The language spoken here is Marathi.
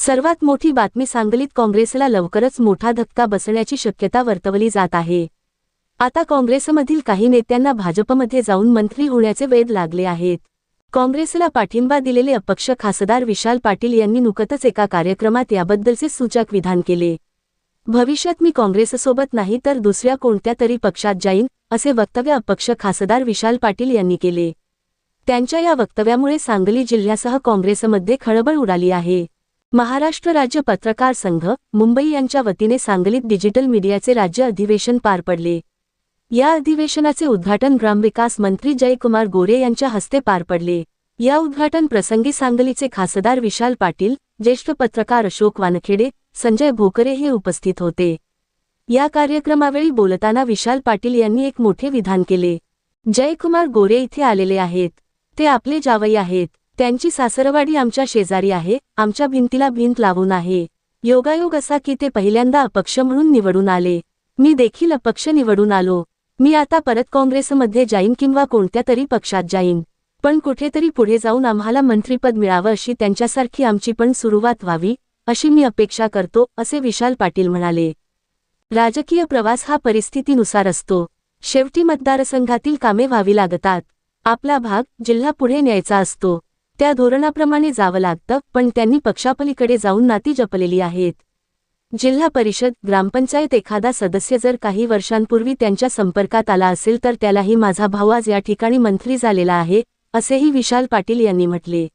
सर्वात मोठी बातमी सांगलीत काँग्रेसला लवकरच मोठा धक्का बसण्याची शक्यता वर्तवली जात आहे. आता काँग्रेसमधील काही नेत्यांना भाजपमध्ये जाऊन मंत्री होण्याचे वेध लागले आहेत. काँग्रेसला पाठिंबा दिलेले अपक्ष खासदार विशाल पाटील यांनी नुकतच एका कार्यक्रमात याबद्दलचे सूचक विधान केले. भविष्यात मी काँग्रेससोबत नाही तर दुसऱ्या कोणत्या तरी पक्षात जाईन असे वक्तव्य अपक्ष खासदार विशाल पाटील यांनी केले. त्यांच्या या वक्तव्यामुळे सांगली जिल्ह्यासह काँग्रेसमध्ये खळबळ उडाली आहे. महाराष्ट्र राज्य पत्रकार संघ मुंबई यांच्या वतीने सांगलीत डिजिटल मीडियाचे राज्य अधिवेशन पार पडले. या अधिवेशनाचे उद्घाटन ग्रामविकास मंत्री जयकुमार गोरे यांच्या हस्ते पार पडले. या उद्घाटन प्रसंगी सांगलीचे खासदार विशाल पाटील ज्येष्ठ पत्रकार अशोक वानखेडे संजय भोकरे हे उपस्थित होते. या कार्यक्रमावेळी बोलताना विशाल पाटील यांनी एक मोठे विधान केले. जयकुमार गोरे इथे आलेले आहेत. ते आपले जावई आहेत. त्यांची सासरवाडी आमच्या शेजारी आहे आमच्या भिंतीला भिंत लावून आहे. योगायोग असा की ते पहिल्यांदा अपक्ष म्हणून निवडून आले. मी देखील अपक्ष निवडून आलो. मी आता परत काँग्रेसमध्ये जाईन किंवा कोणत्या तरी पक्षात जाईन. पण कुठेतरी पुढे जाऊन आम्हाला मंत्रीपद मिळावं अशी त्यांच्यासारखी आमची पण सुरुवात व्हावी अशी मी अपेक्षा करतो असे विशाल पाटील म्हणाले. राजकीय प्रवास हा परिस्थितीनुसार असतो. शेवटी मतदारसंघातील कामे व्हावी लागतात. आपला भाग जिल्हा पुढे न्यायचा असतो. त्या धोरणाप्रमाणे जावं लागतं पण त्यांनी पक्षापलीकडे जाऊन नाती जपलेली आहेत. जिल्हा परिषद ग्रामपंचायत एखादा सदस्य जर काही वर्षांपूर्वी त्यांच्या संपर्कात आला असेल तर त्यालाही माझा भाऊ आज या ठिकाणी मंत्री झालेला आहे असेही विशाल पाटील यांनी म्हटले.